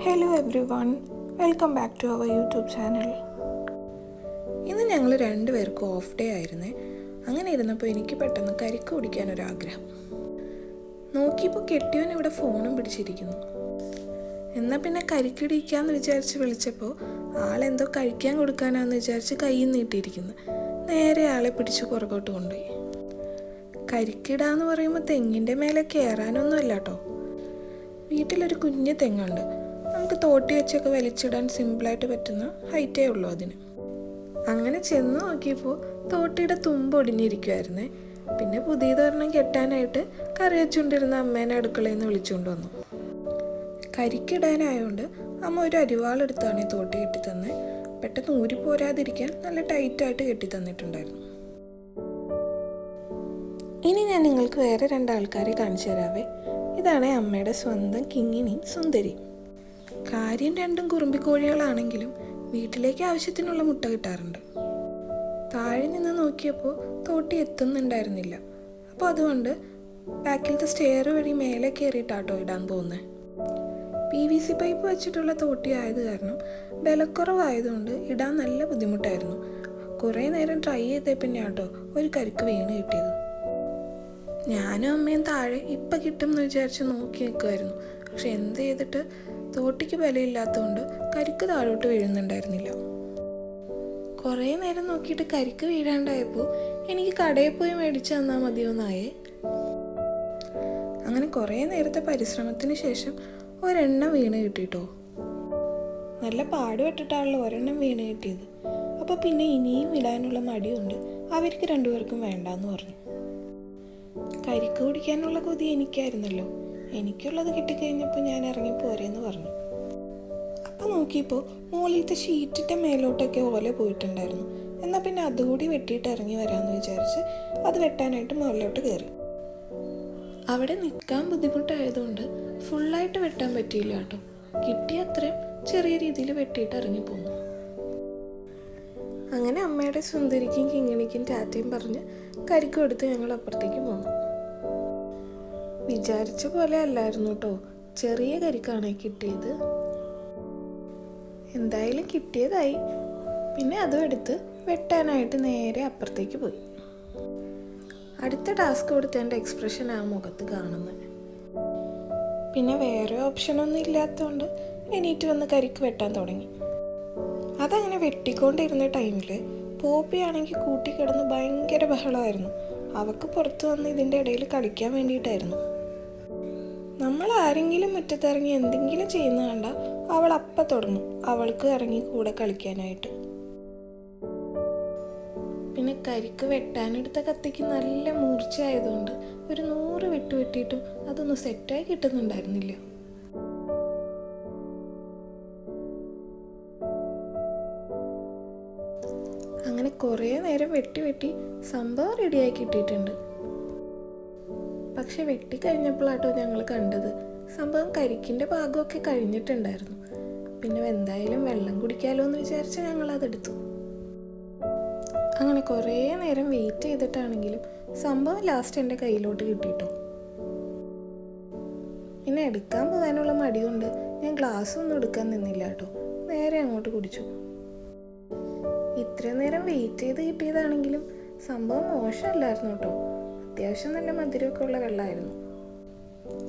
Hello everyone welcome back to our YouTube channel ഇന്ന് ഞങ്ങൾ രണ്ടുപേർക്കും ഓഫ് ഡേ ആയിരുന്നേ. അങ്ങനെ ഇരുന്നപ്പോൾ എനിക്ക് പെട്ടെന്ന് കരിക്ക് കുടിക്കാനൊരാഗ്രഹം നോക്കിയപ്പോൾ കെട്ടിയവൻ ഇവിടെ ഫോണും പിടിച്ചിരിക്കുന്നു. എന്നാൽ പിന്നെ കരിക്കിടിക്കാന്ന് വിചാരിച്ച് വിളിച്ചപ്പോൾ ആളെന്തോ കഴിക്കാൻ കൊടുക്കാനാന്ന് വിചാരിച്ച് കയ്യിൽ നീട്ടിയിരിക്കുന്നു. നേരെ ആളെ പിടിച്ച് പുറകോട്ട് കൊണ്ടുപോയി. കരിക്കിടാന്ന് പറയുമ്പോൾ തെങ്ങിന്റെ മേലെ കയറാനൊന്നുമല്ല കേട്ടോ വീട്ടിലൊരു കുഞ്ഞു തെങ്ങുണ്ട്. നമുക്ക് തോട്ടി വെച്ചൊക്കെ വലിച്ചിടാൻ സിമ്പിളായിട്ട് പറ്റുന്ന ഹൈറ്റേ ഉള്ളൂ അതിന്. അങ്ങനെ ചെന്ന് നോക്കിയപ്പോൾ തോട്ടിയുടെ തുമ്പ് ഒടിഞ്ഞിരിക്കുമായിരുന്നേ പിന്നെ പുതിയതൊരെണ്ണം കെട്ടാനായിട്ട് കറി വെച്ചുകൊണ്ടിരുന്ന അമ്മേനെ അടുക്കളയിൽ നിന്ന് വിളിച്ചുകൊണ്ട് വന്നു. കരിക്കിടാനായതുകൊണ്ട് അമ്മ ഒരു അരിവാളെടുത്താണ് ഈ തോട്ടി കെട്ടിത്തന്നെ. പെട്ടെന്ന് ഊരി പോരാതിരിക്കാൻ നല്ല ടൈറ്റായിട്ട് കെട്ടി തന്നിട്ടുണ്ടായിരുന്നു ഇനി ഞാൻ നിങ്ങൾക്ക് വേറെ രണ്ടാൾക്കാരെ കാണിച്ചു തരാവേ. ഇതാണ് അമ്മയുടെ സ്വന്തം കിങ്ങിണി സുന്ദരിയും കാര്യം രണ്ടും കുറുമ്പിക്കോഴികളാണെങ്കിലും വീട്ടിലേക്ക് ആവശ്യത്തിനുള്ള മുട്ട കിട്ടാറുണ്ട്. താഴെ നിന്ന് നോക്കിയപ്പോൾ തോട്ടി എത്തുന്നുണ്ടായിരുന്നില്ല. അപ്പോൾ അതുകൊണ്ട് ബാക്കിലത്തെ സ്റ്റെയർ വഴി മേലെ കയറിയിട്ടാട്ടോ ഇടാൻ പോകുന്നത് പി വി സി പൈപ്പ് വെച്ചിട്ടുള്ള തോട്ടി ആയത് കാരണം ബലക്കുറവായതുകൊണ്ട് ഇടാൻ നല്ല ബുദ്ധിമുട്ടായിരുന്നു. കുറേ നേരം ട്രൈ ചെയ്തേ പിന്നെ ആട്ടോ ഒരു കരുക്ക് വീണ് കിട്ടിയത്. ഞാനും അമ്മയും താഴെ ഇപ്പം കിട്ടും എന്ന് വിചാരിച്ച് നോക്കി നിൽക്കുമായിരുന്നു പക്ഷെ എന്ത് ചെയ്തിട്ട് തോട്ടിക്ക് ബലമില്ലാത്തതുകൊണ്ട് കരിക്ക് താഴോട്ട് വീഴുന്നുണ്ടായിരുന്നില്ല. കുറേ നേരം നോക്കിയിട്ട് കരിക്ക് വീഴാണ്ടായപ്പോൾ എനിക്ക് കടയിൽ പോയി മേടിച്ച് തന്നാൽ മതിയോന്നായേ. അങ്ങനെ കുറേ നേരത്തെ പരിശ്രമത്തിന് ശേഷം ഒരെണ്ണം വീണ് കിട്ടിട്ടോ. നല്ല പാടുപെട്ടിട്ടാണല്ലോ ഒരെണ്ണം വീണ് കിട്ടിയത്. അപ്പോൾ പിന്നെ ഇനിയും ഇടാനുള്ള മടിയുണ്ട്. അവർക്ക് രണ്ടുപേർക്കും വേണ്ടാന്ന് പറഞ്ഞു. കരിക്ക് കുടിക്കാനുള്ള കൊതി എനിക്കായിരുന്നല്ലോ. എനിക്കുള്ളത് കിട്ടിക്കഴിഞ്ഞപ്പോൾ ഞാൻ ഇറങ്ങിപ്പോരെന്ന് പറഞ്ഞു. അപ്പം നോക്കിയപ്പോൾ മുകളിലത്തെ ഷീറ്റിന്റെ മേലോട്ടൊക്കെ ഓല പോയിട്ടുണ്ടായിരുന്നു. എന്നാൽ പിന്നെ അതുകൂടി വെട്ടിയിട്ട് ഇറങ്ങി വരാമെന്ന് വിചാരിച്ച് അത് വെട്ടാനായിട്ട് മുകളിലോട്ട് കയറി അവിടെ നിൽക്കാൻ ബുദ്ധിമുട്ടായതുകൊണ്ട് ഫുള്ളായിട്ട് വെട്ടാൻ പറ്റിയില്ല കേട്ടോ. കിട്ടിയ അത്രയും ചെറിയ രീതിയിൽ വെട്ടിയിട്ട് ഇറങ്ങി പോന്നു. അങ്ങനെ അമ്മയുടെ സുന്ദരിക്കും കിങ്ങിണിക്കും ടാറ്റയും പറഞ്ഞ് കരിക്കും എടുത്ത് ഞങ്ങൾ അപ്പുറത്തേക്ക് പോന്നു. വിചാരിച്ച പോലെ അല്ലായിരുന്നു കേട്ടോ ചെറിയ കരിക്കാണ് കിട്ടിയത്. എന്തായാലും കിട്ടിയതായി. പിന്നെ അതും എടുത്ത് വെട്ടാനായിട്ട് നേരെ അപ്പുറത്തേക്ക് പോയി. അടുത്ത ടാസ്ക് കൊടുത്തതിന്റെ എക്സ്പ്രഷൻ ആ മുഖത്ത് കാണുന്നത് പിന്നെ വേറെ ഓപ്ഷനൊന്നും ഇല്ലാത്തതുകൊണ്ട് എണീറ്റ് വന്ന് കരിക്ക് വെട്ടാൻ തുടങ്ങി. അതങ്ങനെ വെട്ടിക്കൊണ്ടിരുന്ന ടൈമിൽ പോപ്പിയാണെങ്കിൽ കൂട്ടിക്കിടന്ന് ഭയങ്കര ബഹളമായിരുന്നു അവക്ക് പുറത്ത് വന്ന് ഇതിന്റെ ഇടയിൽ കളിക്കാൻ വേണ്ടിയിട്ടായിരുന്നു. ആരെങ്കിലും മുറ്റത്തിറങ്ങി എന്തെങ്കിലും ചെയ്യുന്ന കണ്ട അവൾ അപ്പ തുടങ്ങും. അവൾക്ക് ഇറങ്ങി കൂടെ കളിക്കാനായിട്ട്. പിന്നെ കരിക്ക് വെട്ടാനെടുത്ത കത്തിക്ക് നല്ല മൂർച്ചയായതുകൊണ്ട് ഒരു നൂറ് വെട്ട് വെട്ടിയിട്ടും അതൊന്നും സെറ്റായി കിട്ടുന്നുണ്ടായിരുന്നില്ല. അങ്ങനെ കുറേ നേരം വെട്ടി വെട്ടി സംഭവം റെഡിയായി കിട്ടിയിട്ടുണ്ട്. പക്ഷെ വെട്ടി കഴിഞ്ഞപ്പോഴാട്ടോ ഞങ്ങൾ കണ്ടത്. സംഭവം കരിക്കിന്റെ ഭാഗമൊക്കെ കഴിഞ്ഞിട്ടുണ്ടായിരുന്നു. പിന്നെ എന്തായാലും വെള്ളം കുടിക്കാലോ എന്ന് വിചാരിച്ച് ഞങ്ങൾ അതെടുത്തു. അങ്ങനെ കുറേ നേരം വെയിറ്റ് ചെയ്തിട്ടാണെങ്കിലും സംഭവം ലാസ്റ്റ് എന്റെ കയ്യിലോട്ട് കിട്ടിയിട്ടോ പിന്നെ എടുക്കാൻ പോകാനുള്ള മടി കൊണ്ട് ഞാൻ ഗ്ലാസ് ഒന്നും എടുക്കാൻ നിന്നില്ല കേട്ടോ. നേരെ അങ്ങോട്ട് കുടിച്ചു. ഇത്രയും നേരം വെയിറ്റ് ചെയ്ത് കിട്ടിയതാണെങ്കിലും സംഭവം മോശമല്ലായിരുന്നു കേട്ടോ. അത്യാവശ്യം നല്ല മധുരമൊക്കെ ഉള്ള വെള്ളമായിരുന്നു.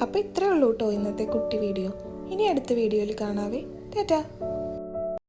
അപ്പോൾ ഇത്രേ ഉള്ളൂ കേട്ടോ ഇന്നത്തെ കുട്ടി വീഡിയോ. ഇനി അടുത്ത വീഡിയോയിൽ കാണാവേ. ടാറ്റാ.